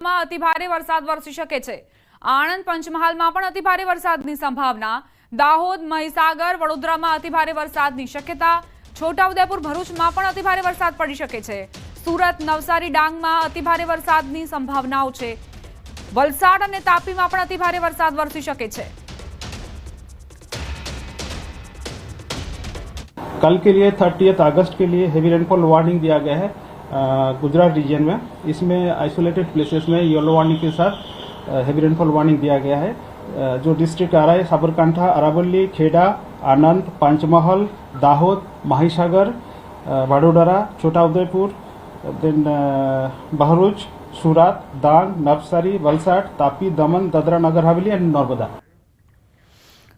માં અતિભારે વરસાદ વરસી શકે છે આણંદ પંચમહાલમાં પણ અતિભારે વરસાદની સંભાવના દાહોદ મહીસાગર વડોદરામાં અતિભારે વરસાદની શક્યતા છોટાઉદેપુર ભરૂચમાં પણ અતિભારે વરસાદ પડી શકે છે સુરત નવસારી ડાંગમાં અતિભારે વરસાદની સંભાવનાઓ છે વલસાડ અને તાપીમાં પણ અતિભારે વરસાદ વરસી શકે છે कल के लिए थर्टीथ अगस्त के लिए हेवी रेनफॉल वार्निंग दिया गया है अ, गुजरात रीजन में। इसमें आइसोलेटेड प्लेसेस में येलो वार्निंग के साथ हैवी रेनफॉल वार्निंग दिया गया है। जो डिस्ट्रिक्ट आ रहा है Sabarkantha Aravalli Kheda Anand Panchmahal Dahod Mahisagar uh, Vadodara Chhota Udepur then Bharuch Surat Dang Navsari Valsad Tapi Daman Dadra Nagar Haveli and Narmada.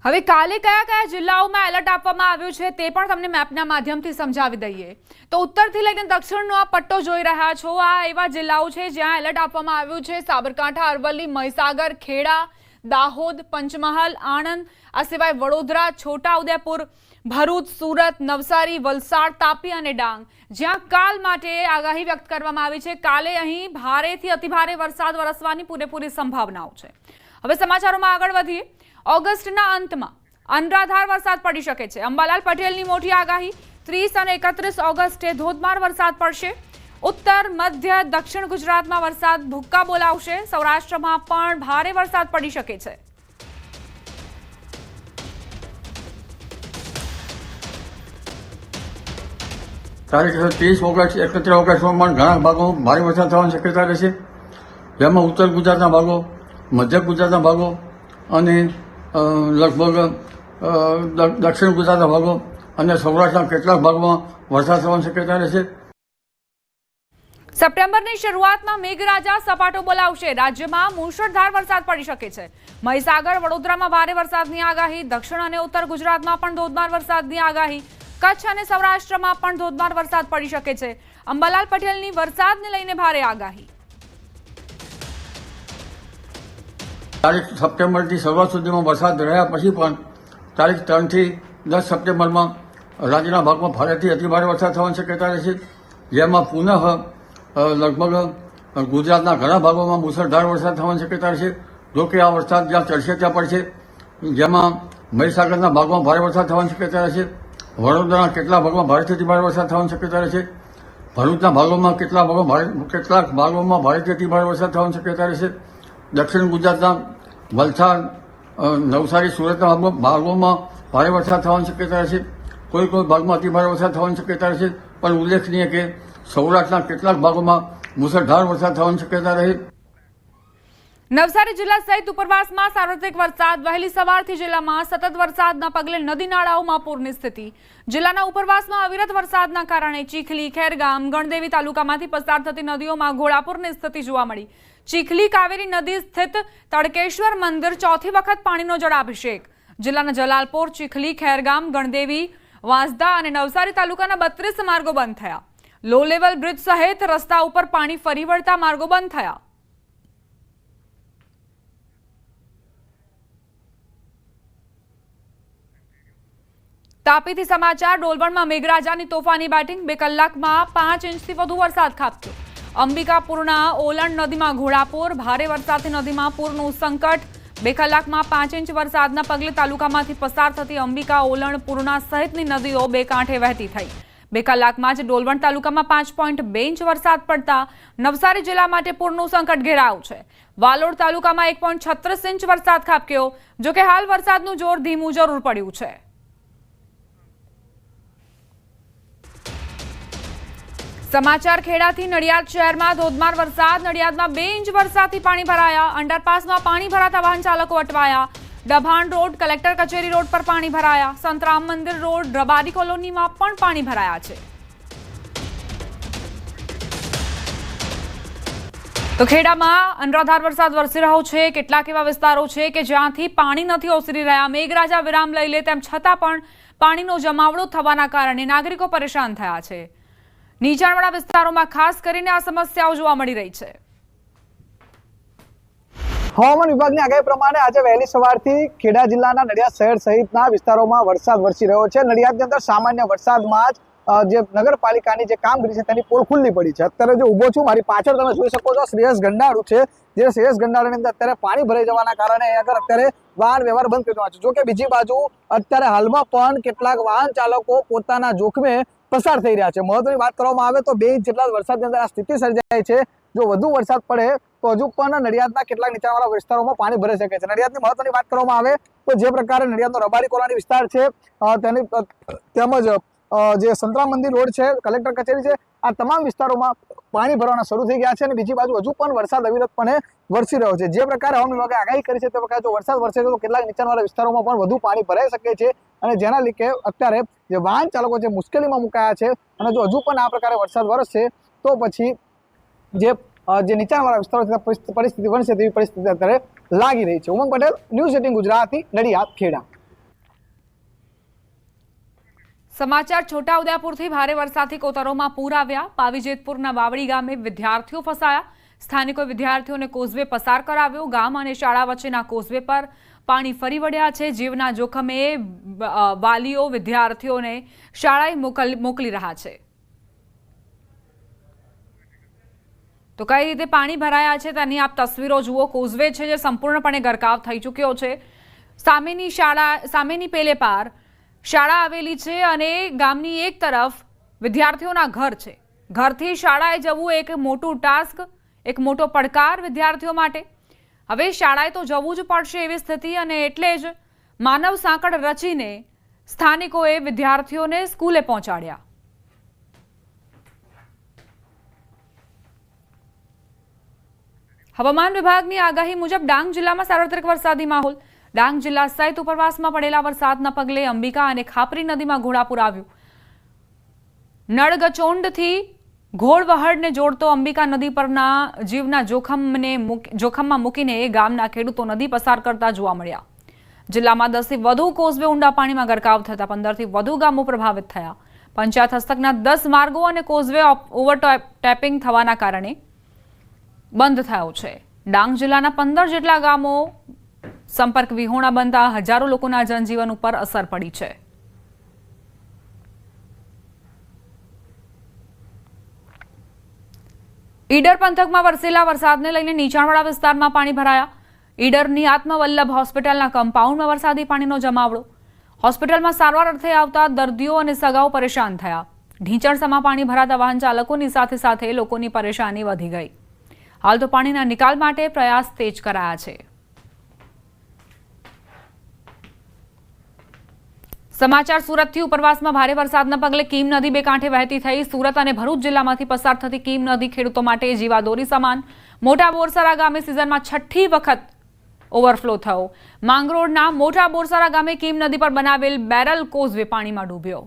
હવે કાલે કયા કયા જિલ્લાઓમાં એલર્ટ આપવામાં આવ્યું છે તે પણ તમને મેપના માધ્યમથી સમજાવી દઈએ. તો ઉત્તરથી લઈને દક્ષિણનો આ પટ્ટો જોઈ રહ્યા છો. આ એવા જિલ્લાઓ છે જ્યાં એલર્ટ આપવામાં આવ્યું છે. સાબરકાંઠા, અરવલ્લી, મહીસાગર, ખેડા, દાહોદ, પંચમહાલ, આણંદ, આ સિવાય વડોદરા, છોટાઉદેપુર, ભરૂચ, સુરત, નવસારી, વલસાડ, તાપી અને ડાંગ. જ્યાં કાલ માટે આગાહી વ્યક્ત કરવામાં આવી છે. કાલે અહીં ભારેથી અતિભારે વરસાદ વરસવાની પૂરેપૂરી સંભાવનાઓ છે. હવે સમાચારોમાં આગળ વધીએ. ઓગસ્ટના અંતમાં અનરાધાર વરસાદ પડી શકે છે. અંબાલાલ પટેલની મોટી આગાહી, ત્રીસ અને એકત્રીસ ઓગસ્ટે ધોધમાર વરસાદ પડશે. ઉત્તર, મધ્ય, દક્ષિણ ગુજરાતમાં વરસાદ ભૂક્કા બોલાવશે. સૌરાષ્ટ્રમાં પણ ભારે વરસાદ પડી શકે છે. તારીખ ત્રીસ ઓગસ્ટ, એકત્રીસ ઓગસ્ટમાં પણ ઘણા ભાગો ભારે વરસાદ થવાની શક્યતા રહેશે. જેમાં ઉત્તર ગુજરાતના ભાગો, મધ્ય ગુજરાતના ભાગો અને લગભગ દક્ષિણ ગુજરાતના ભાગો અને સૌરાષ્ટ્રના કેટલાક ભાગમાં વરસાદ થવાની શક્યતા રહેશે સપ્ટેમ્બરની શરૂઆતમાં મેઘરાજા સપાટો બોલાવશે. રાજ્યમાં મુશળધાર વરસાદ પડી શકે છે. મહીસાગર, વડોદરામાં ભારે વરસાદની આગાહી. દક્ષિણ અને ઉત્તર ગુજરાતમાં પણ ધોધમાર વરસાદની આગાહી. કચ્છ અને સૌરાષ્ટ્રમાં પણ ધોધમાર વરસાદ પડી શકે છે. અંબાલાલ પટેલની વરસાદને લઈને ભારે આગાહી. તારીખ સપ્ટેમ્બરથી શરૂઆત સુધીમાં વરસાદ રહ્યા પછી પણ તારીખ ત્રણથી દસ સપ્ટેમ્બરમાં રાજ્યના ભાગમાં ભારેથી અતિભારે વરસાદ થવાની શક્યતા રહેશે. જેમાં પુનઃ લગભગ ગુજરાતના ઘણા ભાગોમાં મુસળધાર વરસાદ થવાની શક્યતા રહેશે. જો કે આ વરસાદ જ્યાં ચડશે ત્યાં પડશે. જેમાં મહીસાગરના ભાગમાં ભારે વરસાદ થવાની શક્યતા રહેશે. વડોદરાના કેટલા ભાગમાં ભારેથી અતિભારે વરસાદ થવાની શક્યતા રહેશે. ભરૂચના ભાગોમાં કેટલા ભાગો ભારે, કેટલાક ભાગોમાં ભારેથી અતિભારે વરસાદ થવાની શક્યતા રહેશે. દક્ષિણ ગુજરાતના વલસાડ નવસારી, સુરતના ભાગોમાં ભારે વરસાદ થવાની શક્યતા રહેશે. કોઈ કોઈ ભાગમાં અતિભારે વરસાદ થવાની શક્યતા રહેશે. પણ ઉલ્લેખનીય કે સૌરાષ્ટ્રના કેટલાક ભાગોમાં મુસળધાર વરસાદ થવાની શક્યતા રહે. નવસારી જિલ્લા સહિત ઉપરવાસમાં સાર્વત્રિક વરસાદ, વહેલી સવારથી જિલ્લામાં સતત વરસાદના પગલે નદી નાળાઓમાં પૂરની સ્થિતિ. જિલ્લાના ઉપરવાસમાં અવિરત વરસાદના કારણે ચીખલી, ખેરગામ, ગણદેવી તાલુકામાંથી પસાર થતી નદીઓમાં ઘોડાપુરની સ્થિતિ જોવા મળી. ચીખલી, કાવેરી નદી સ્થિત તડકેશ્વર મંદિર ચોથી વખત પાણીનો જળાભિષેક. જિલ્લાના જલાલપોર, ચીખલી, ખેરગામ, ગણદેવી, વાંસદા અને નવસારી તાલુકાના બત્રીસ માર્ગો બંધ થયા. લો લેવલ બ્રિજ સહિત રસ્તા ઉપર પાણી ફરી વળતા માર્ગો બંધ થયા. તાપીથી સમાચાર, ડોલવણમાં મેઘરાજાની તોફાની બેટિંગ, બે કલાકમાં પાંચ ઇંચથી વધુ વરસાદ ખાબક્યો. અંબિકાપુરના ઓલણ નદીમાં ઘોડાપુર, ભારે વરસાદથી નદીમાં પૂરનું સંકટ. બે કલાકમાં પાંચ ઇંચ વરસાદના પગલે તાલુકામાંથી પસાર થતી અંબિકા ઓલણ પૂર્ણા સહિતની નદીઓ બે કાંઠે વહેતી થઈ. બે કલાકમાં જ ડોલવણ તાલુકામાં પાંચ પોઈન્ટ બે ઇંચ વરસાદ પડતા નવસારી જિલ્લા માટે પૂરનું સંકટ ઘેરાયું છે. વાલોડ તાલુકામાં એક પોઈન્ટ છત્રીસ ઇંચ વરસાદ ખાબક્યો, જોકે હાલ વરસાદનું જોર ધીમું જરૂર પડ્યું છે. સમાચાર ખેડાથી નડિયાદ શહેરમાં ધોધમાર વરસાદ. નડિયાદમાં બે ઇંચ વરસાદથી પાણી ભરાયા. અંડરપાસમાં પાણી ભરાતા વાહન ચાલકો અટવાયા. ડભાણ રોડ, કલેક્ટર કચેરી રોડ પર પાણી ભરાયા. સંતરામ મંદિર રોડ, રબારી કોલોનીમાં પણ પાણી ભરાયા છે. તો ખેડામાં અનરાધાર વરસાદ વરસી રહ્યો છે. કેટલાક એવા વિસ્તારો છે કે જ્યાંથી પાણી નથી ઓસરી રહ્યા. મેઘરાજા વિરામ લઈ લે તેમ છતાં પણ પાણીનો જમાવડો થવાના કારણે નાગરિકો પરેશાન થયા છે. નીચાણવાળા વિસ્તારોમાં ખાસ કરીને આ સમસ્યાઓ જોવા મળી રહી છે. હવામાન વિભાગની આગાહી પ્રમાણે આજે વહેલી સવારથી ખેડા જિલ્લાના નડિયાદ શહેર સહિતના વિસ્તારોમાં વરસાદ વરસી રહ્યો છે. નડિયાદની અંદર સામાન્ય વરસાદમાં જ જે નગરપાલિકાની જે કામગીરી છે તેની પોલ ખુલ્લી પડી છે. અત્યારે જે ઊભો છું, મારી પાછળ તમે જોઈ શકો છો શ્રેયસ ગંડાળું છે, જે શ્રેયસ ગંડાળાની અંદર અત્યારે પાણી ભરાઈ જવાના કારણે આગળ અત્યારે વાહન વ્યવહાર બંધ કરી દેવાનો છે. જો બીજી બાજુ અત્યારે હાલમાં પણ કેટલાક વાહન ચાલકો પોતાના જોખમે પસાર થઈ રહ્યા છે. મહત્વની વાત કરવામાં આવે તો બે ઇંચ જેટલા વરસાદની અંદર આ સ્થિતિ સર્જાય છે. જો વધુ વરસાદ પડે, તો હજુ પણ નડિયાદના કેટલાક નીચાણવાળા વિસ્તારોમાં પાણી ભરાઈ શકે છે. નડિયાદની મહત્વની વાત કરવામાં આવે તો જે પ્રકારે નડિયાદનો રબારી કોલોની વિસ્તાર છે તેની તેમજ જે સંતરા મંદિર રોડ છે, કલેક્ટર કચેરી છે આ તમામ વિસ્તારોમાં પાણી ભરવાના શરૂ થઈ ગયા છે અને બીજી બાજુ હજુ પણ વરસાદ અવિરતપણે વરસી રહ્યો છે. જે પ્રકારે હવામાન વિભાગે આગાહી કરી છે તે પ્રકારે જો વરસાદ વરસે તો કેટલાક નીચાણવાળા વિસ્તારોમાં પણ વધુ પાણી ભરાઈ શકે છે અને જેના લીધે અત્યારે જે વાહન ચાલકો છે મુશ્કેલીમાં મુકાયા છે અને જો હજુ પણ આ પ્રકારે વરસાદ વરસશે તો પછી જે જે નીચાણવાળા વિસ્તારો છે, પરિસ્થિતિ પરિસ્થિતિ બનશે તેવી પરિસ્થિતિ અત્યારે લાગી રહી છે. Umang Patel, news eighteen Gujarati, Nadiad, Kheda. સમાચાર છોટાઉદેપુરથી ભારે વરસાદથી કોતરોમાં પૂર આવ્યા. પાવીજેતપુરના વાવડી ગામે વિદ્યાર્થીઓ ફસાયા. સ્થાનિકો વિદ્યાર્થીઓને કોઝવે પસાર કરાવ્યો. ગામ અને શાળા વચ્ચેના કોઝવે પર પાણી ફરી વળ્યા છે. જીવના જોખમે વાલીઓ વિદ્યાર્થીઓને શાળાએ મોકલી રહ્યા છે. તો કઈ રીતે પાણી ભરાયા છે તેની આપ તસવીરો જુઓ. કોઝવે છે જે સંપૂર્ણપણે ગરકાવ થઈ ચૂક્યો છે. સામેની શાળા, સામેની પેલે પાર શાળા આવેલી છે અને ગામની એક તરફ વિદ્યાર્થીઓના ઘર છે. ઘરથી શાળાએ જવું એક મોટું ટાસ્ક, એક મોટો પડકાર વિદ્યાર્થીઓ માટે. હવે શાળાએ તો જવું જ પડશે એવી સ્થિતિ અને એટલે જ માનવ સાંકળ રચીને સ્થાનિકોએ વિદ્યાર્થીઓને સ્કૂલે પહોંચાડ્યા. હવામાન વિભાગની આગાહી મુજબ ડાંગ જિલ્લામાં સાર્વત્રિક વરસાદી માહોલ. ડાંગ જિલ્લા સહિત ઉપરવાસમાં પડેલા વરસાદના પગલે અંબિકા અને ખાપરી નદીમાં ઘોડાપુર આવ્યું. નળગચોંડથી ઘોડવહડને જોડતો અંબિકા નદી પરના જીવના જોખમને જોખમમાં મૂકીને એ ગામના ખેડૂતો નદી પસાર કરતા જોવા મળ્યા. જિલ્લામાં દસથી વધુ કોઝવે ઊંડા પાણીમાં ગરકાવ થતા પંદરથી વધુ ગામો પ્રભાવિત થયા. પંચાયત હસ્તકના દસ માર્ગો અને કોઝવે ટેપિંગ થવાના કારણે બંધ થયો છે. ડાંગ જિલ્લાના પંદર જેટલા ગામો સંપર્ક વિહોણા બનતા હજારો લોકોના જનજીવન ઉપર અસર પડી છે. ઈડર પંથકમાં વરસેલા વરસાદને લઈને નીચાણવાળા વિસ્તારમાં પાણી ભરાયા. ઈડરની આત્મવલ્લભ હોસ્પિટલના કમ્પાઉન્ડમાં વરસાદી પાણીનો જમાવડો. હોસ્પિટલમાં સારવાર અર્થે આવતા દર્દીઓ અને સગાઓ પરેશાન થયા. ઢીંચણસામાં પાણી ભરાતા વાહન ચાલકોની સાથે સાથે લોકોની પરેશાની વધી ગઈ. હાલ તો પાણીના નિકાલ માટે પ્રયાસ તેજ કરાયા છે. સમાચાર સુરતથી ઉપરવાસમાં ભારે વરસાદના પગલે કીમ નદી બે કાંઠે વહેતી થઈ. સુરત અને ભરૂચ જિલ્લામાંથી પસાર થતી કીમ નદી ખેડૂતો માટે જીવાદોરી સમાન. મોટા બોરસરા ગામે સિઝનમાં છઠ્ઠી વખત ઓવરફ્લો થયો. માંગરોળના મોટા બોરસરા ગામે કીમ નદી પર બનાવેલ બેરલ કોઝવે પાણીમાં ડૂબ્યો.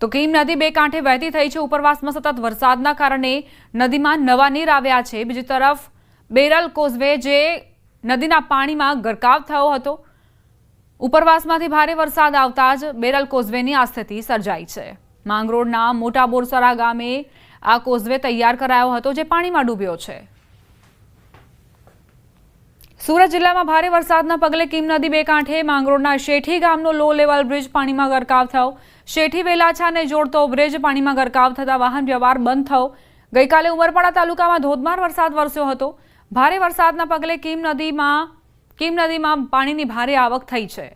તો કીમ નદી બે કાંઠે વહેતી થઈ છે. ઉપરવાસમાં સતત વરસાદના કારણે નદીમાં નવા નીર આવ્યા છે. બીજી તરફ બેરલ કોઝવે જે નદીના પાણીમાં ગરકાવ થયો હતો. ઉપરવાસમાંથી ભારે વરસાદ આવતા જ બેરલ કોઝવેની આ સ્થિતિ સર્જાઈ છે. માંગરોળના મોટા બોરસરા ગામે આ કોઝવે તૈયાર કરાયો હતો જે પાણીમાં ડૂબ્યો છે. સુરત જિલ્લામાં ભારે વરસાદના પગલે કિમ નદી બે કાંઠે માંગરોળના શેઠી ગામનો લો લેવલ બ્રિજ પાણીમાં ગરકાવ થયો. શેઠી વેલાછાને જોડતો બ્રિજ પાણીમાં ગરકાવ થતા વાહન વ્યવહાર બંધ થયો. ગઈકાલે ઉમરપાડા તાલુકામાં ધોધમાર વરસાદ વરસ્યો હતો. ભારે વરસાદના પગલે કીમ નદીમાં કીમ નદીમાં પાણીની ભારે આવક થઈ છે.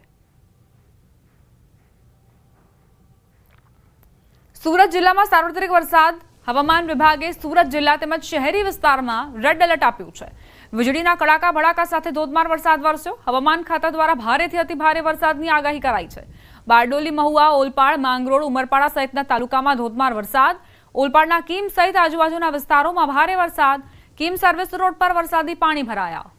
સુરત જિલ્લામાં સાર્વત્રિક વરસાદ. હવામાન વિભાગે સુરત જિલ્લા તેમજ શહેરી વિસ્તારમાં રેડ એલર્ટ આપ્યું છે. વીજળીના કડાકા ભડાકા સાથે ધોધમાર વરસાદ વરસ્યો. હવામાન ખાતા દ્વારા ભારેથી અતિ ભારે વરસાદની આગાહી કરાઈ છે. બારડોલી, મહુવા, ઓલપાડ, માંગરોળ, ઉમરપાડા સહિતના તાલુકામાં ધોધમાર વરસાદ. ઓલપાડના કીમ સહિત આજુબાજુના વિસ્તારોમાં ભારે વરસાદ. કીમ સર્વિસ રોડ પર વરસાદી પાણી ભરાયા.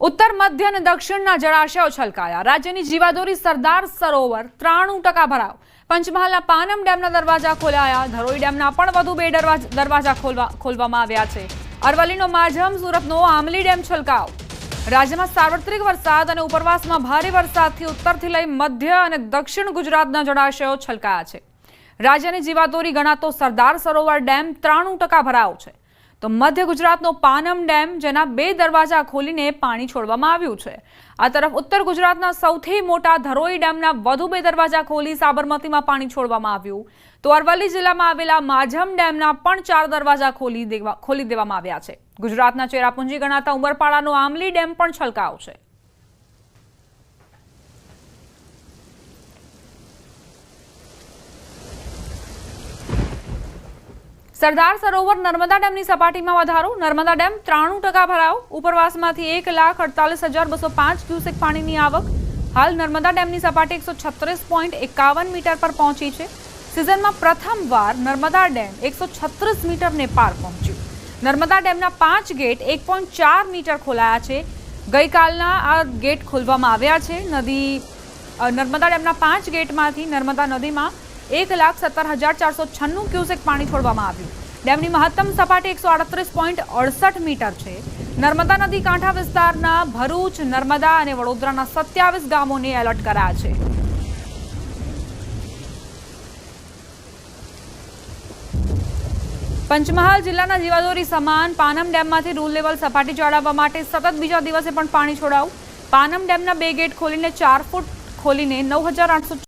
ઉત્તર, મધ્ય અને દક્ષિણના જળાશયો છલકાયા. રાજ્યની જીવાદોરી સરદાર સરોવર ત્રાણું ટકા ભરાવ. પંચમહાલના પાનમ ડેમના દરવાજા ખોલાયા. ધરોઈ ડેમના પણ વધુ બે દરવાજા ખોલવા ખોલવામાં આવ્યા છે. અરવલ્લીનો માજમ, સુરતનો આમલી ડેમ છલકાવ. રાજ્યમાં સાર્વત્રિક વરસાદ અને ઉપરવાસમાં ભારે વરસાદથી ઉત્તરથી લઈ મધ્ય અને દક્ષિણ ગુજરાતના જળાશયો છલકાયા છે. રાજ્યની જીવાદોરી ગણાતો સરદાર સરોવર ડેમ ત્રાણું ટકા ભરાયો છે. તો મધ્ય ગુજરાતનો પાનમ ડેમ, જેના બે દરવાજા ખોલીને પાણી છોડવામાં આવ્યું છે. આ તરફ ઉત્તર ગુજરાતના સૌથી મોટા ધરોઈ ડેમના વધુ બે દરવાજા ખોલી સાબરમતીમાં પાણી છોડવામાં આવ્યું. તો અરવલ્લી જિલ્લામાં આવેલા માઝમ ડેમના પણ ચાર દરવાજા ખોલી દેવા ખોલી દેવામાં આવ્યા છે. ગુજરાતના ચેરાપુંજી ગણાતા ઉમરપાડાનો આમલી ડેમ પણ છલકાયો છે. સરદાર સરોવર નર્મદા ડેમની સપાટીમાં વધારો. નર્મદા ડેમ ત્રાણું ટકા ભરાયો. ઉપરવાસમાંથી એક લાખ અડતાલીસ હજાર બસો પાંચ ક્યુસેક પાણીની આવક. હાલ નર્મદા ડેમની સપાટી એકસો છત્રીસ પોઈન્ટ એકાવન મીટર પર પહોંચી છે. સિઝનમાં પ્રથમવાર નર્મદા ડેમ એકસો છત્રીસ મીટરને પાર પહોંચ્યું. નર્મદા ડેમના પાંચ ગેટ એક ચાર મીટર ખોલાયા છે. ગઈકાલના આ ગેટ ખોલવામાં આવ્યા છે. નદી નર્મદા ડેમના પાંચ ગેટમાંથી નર્મદા નદીમાં એક લાખ સત્તર હજાર ચારસો છન્નું ક્યુસેક પાણી છોડવામાં આવ્યું. ડેમની મહત્તમ સપાટી એકસો આડત્રીસ પોઈન્ટ અડસઠ મીટર છે. નર્મદા નદી કાંઠા વિસ્તારના ભરૂચ, નર્મદા અને વડોદરાના સત્યાવીસ ગામોને એલર્ટ કરાયા છે. પંચમહાલ જિલ્લાના જીવાદોરી સમાન પાનમ ડેમમાંથી રૂલ લેવલ સપાટી ચડાવવા માટે સતત બીજા દિવસે પણ પાણી છોડાવું. પાનમ ડેમના બે ગેટ ખોલીને ચાર ફૂટ ખોલીને નવ હજાર આઠસો